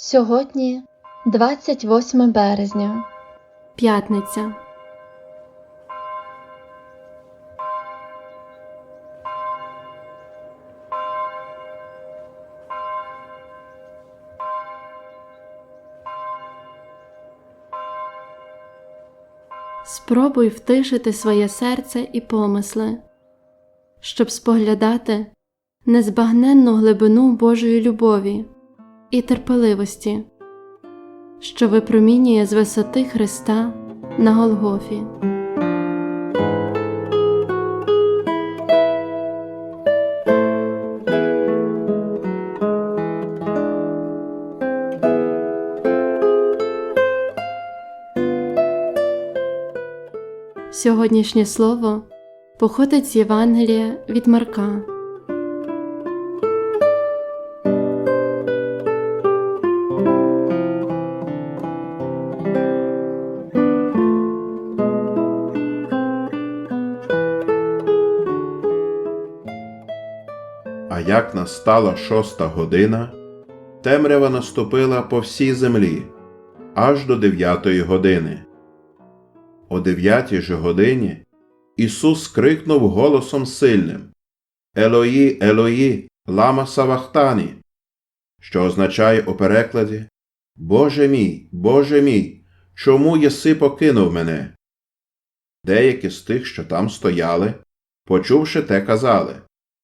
Сьогодні 28 березня. П'ятниця. Спробуй втишити своє серце і помисли, щоб споглядати незбагненну глибину Божої любові і терпеливості, що випромінює з висоти Христа на Голгофі. Сьогоднішнє слово походить з Євангелія від Марка. Як настала шоста година, темрява наступила по всій землі аж до дев'ятої години. О дев'ятій же годині Ісус крикнув голосом сильним Елої, Елої, лама Савахтані, що означає у перекладі Боже мій, Боже мій, чому єси покинув мене? Деякі з тих, що там стояли, почувши те, казали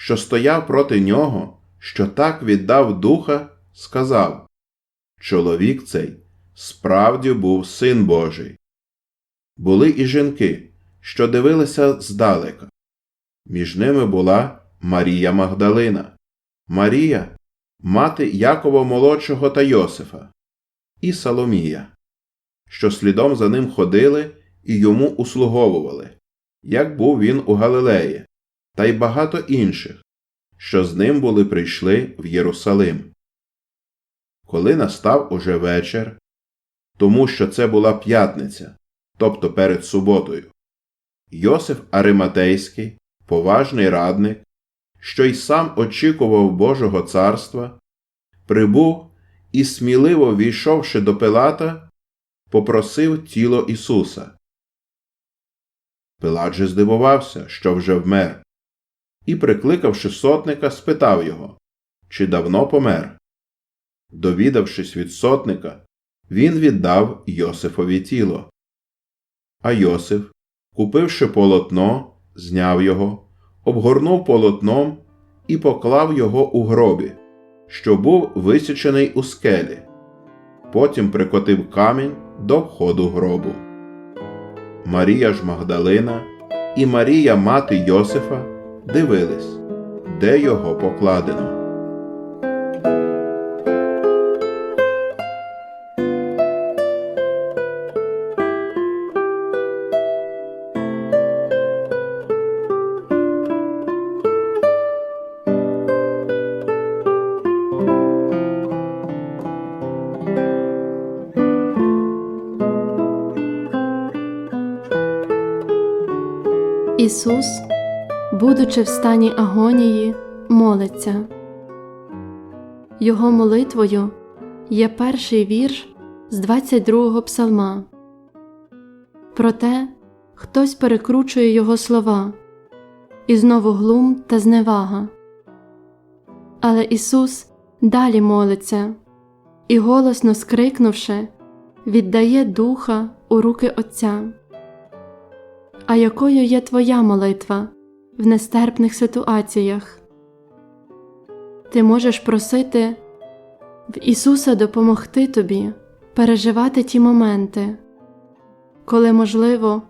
що стояв проти нього, що так віддав духа, сказав Чоловік цей справді був син Божий. Були і жінки, що дивилися здалека. Між ними була Марія Магдалина, Марія, мати Якова молодшого та Йосифа, і Соломія, що слідом за ним ходили і йому услуговували, як був він у Галилеї та й багато інших, що з ним були прийшли в Єрусалим. Коли настав уже вечір, тому що це була п'ятниця, тобто перед суботою, Йосиф Ариматейський, поважний радник, що й сам очікував Божого царства, прибув і, сміливо війшовши до Пилата, попросив тіло Ісуса. Пилат же здивувався, що вже вмер, і, прикликавши сотника, спитав його, чи давно помер. Довідавшись від сотника, він віддав Йосифові тіло. А Йосиф, купивши полотно, зняв його, обгорнув полотном і поклав його у гробі, що був висічений у скелі. Потім прикотив камінь до входу гробу. Марія ж Магдалина і Марія мати Йосифа дивились, де його покладено. Ісус, будучи в стані агонії, молиться. Його молитвою є перший вірш з 22-го псалма. Проте хтось перекручує його слова, і знову глум та зневага. Але Ісус далі молиться і, голосно скрикнувши, віддає духа у руки Отця. А якою є твоя молитва в нестерпних ситуаціях? Ти можеш просити в Ісуса допомогти тобі переживати ті моменти, коли, можливо,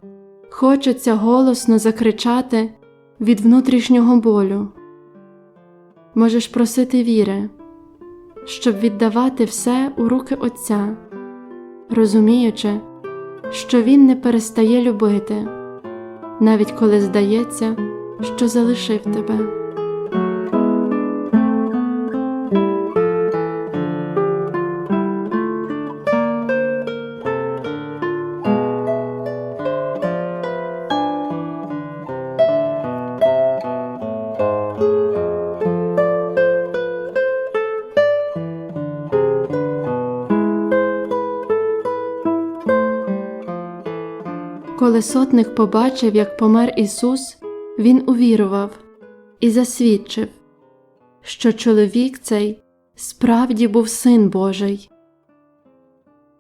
хочеться голосно закричати від внутрішнього болю. Можеш просити віри, щоб віддавати все у руки Отця, розуміючи, що Він не перестає любити, навіть коли здається, що залишив тебе. Коли сотник побачив, як помер Ісус, він увірував і засвідчив, що чоловік цей справді був син Божий.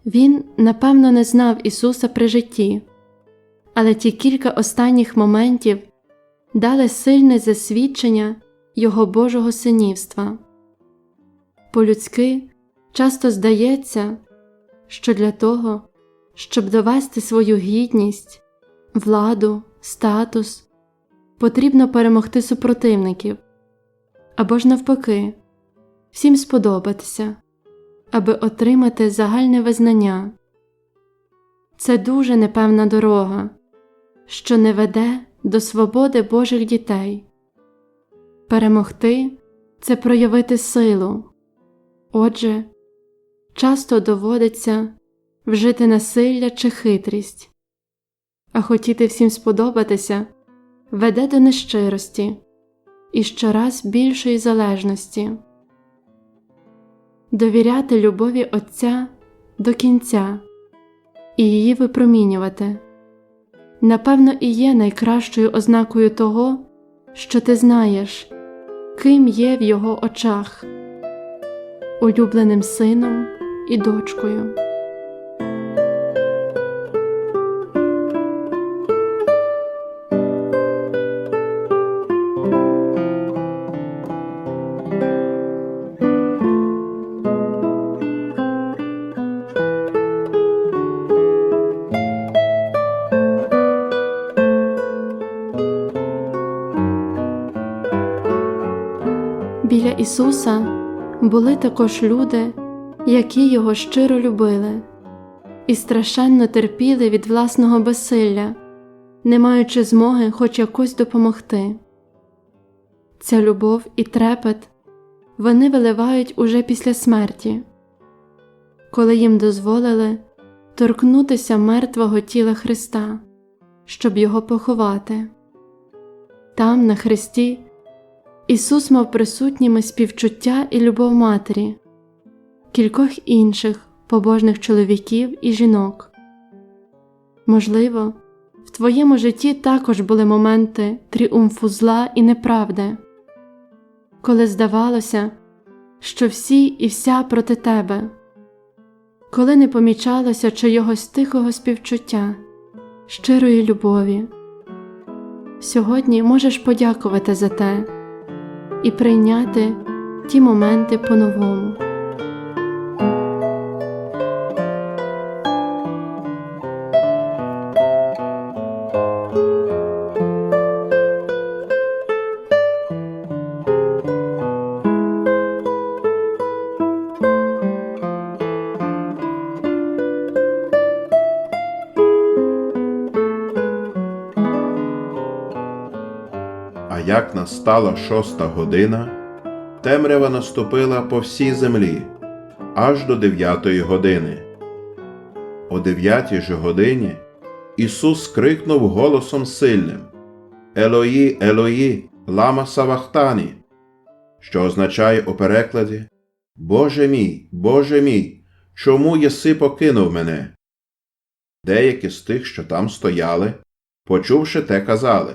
Він, напевно, не знав Ісуса при житті, але ті кілька останніх моментів дали сильне засвідчення Його Божого синівства. По-людськи часто здається, що для того, щоб довести свою гідність, владу, статус, потрібно перемогти супротивників або ж навпаки, всім сподобатися, аби отримати загальне визнання. Це дуже непевна дорога, що не веде до свободи Божих дітей. Перемогти це проявити силу. Отже, часто доводиться вжити насилля чи хитрість, а хотіти всім сподобатися веде до нещирості і щораз більшої залежності. Довіряти любові Отця до кінця і її випромінювати напевно і є найкращою ознакою того, що ти знаєш, ким є в його очах, улюбленим сином і дочкою. Ісуса були також люди, які його щиро любили, і страшенно терпіли від власного безсилля, не маючи змоги хоч якось допомогти. Ця любов і трепет вони виливають уже після смерті, коли їм дозволили торкнутися мертвого тіла Христа, щоб його поховати. Там, на хресті, Ісус мав присутніми співчуття і любов матері, кількох інших побожних чоловіків і жінок. Можливо, в твоєму житті також були моменти тріумфу зла і неправди, коли здавалося, що всі і вся проти тебе, коли не помічалося чийогось тихого співчуття, щирої любові. Сьогодні можеш подякувати за те і прийняти ті моменти по-новому. Як настала шоста година, темрява наступила по всій землі аж до дев'ятої години. О дев'ятій же годині Ісус крикнув голосом сильним Елої, Елої, лама Савахтані, що означає у перекладі Боже мій, Боже мій, чому єси покинув мене? Деякі з тих, що там стояли, почувши те, казали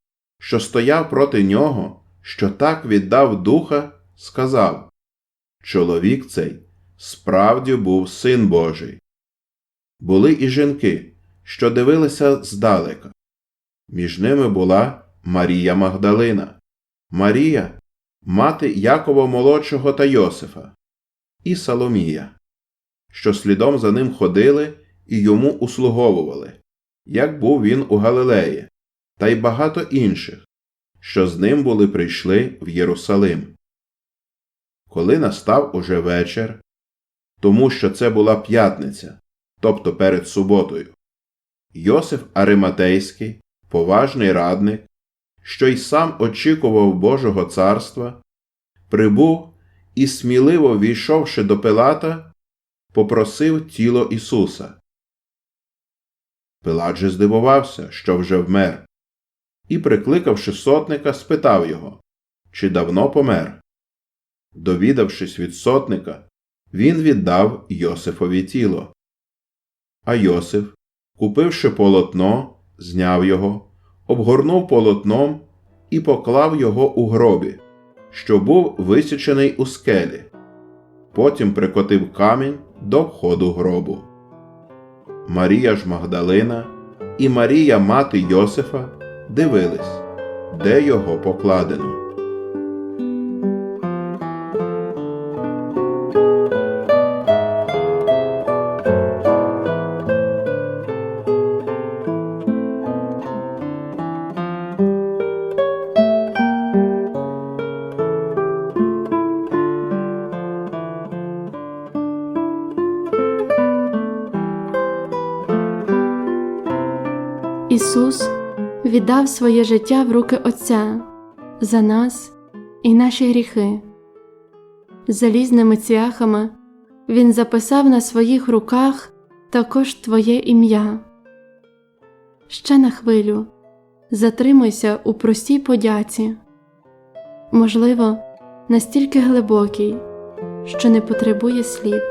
що стояв проти нього, що так віддав духа, сказав чоловік цей справді був син Божий. Були і жінки, що дивилися здалека. Між ними була Марія Магдалина, Марія, мати Якова молодшого та Йосифа, і Соломія, що слідом за ним ходили і йому услуговували, як був він у Галилеї, та й багато інших, що з ним були прийшли в Єрусалим. Коли настав уже вечір, тому що це була п'ятниця, тобто перед суботою, Йосиф Ариматейський, поважний радник, що й сам очікував Божого царства, прибув і, сміливо війшовши до Пилата, попросив тіло Ісуса. Пилат же здивувався, що вже вмер, і, прикликавши сотника, спитав його, чи давно помер. Довідавшись від сотника, він віддав Йосифові тіло. А Йосиф, купивши полотно, зняв його, обгорнув полотном і поклав його у гробі, що був висічений у скелі. Потім прикотив камінь до входу гробу. Марія ж Магдалина і Марія мати Йосифа дивились, де його покладено. Ісус віддав своє життя в руки Отця за нас і наші гріхи. Залізними цвяхами Він записав на своїх руках також Твоє ім'я. Ще на хвилю затримуйся у простій подяці, можливо, настільки глибокій, що не потребує слів.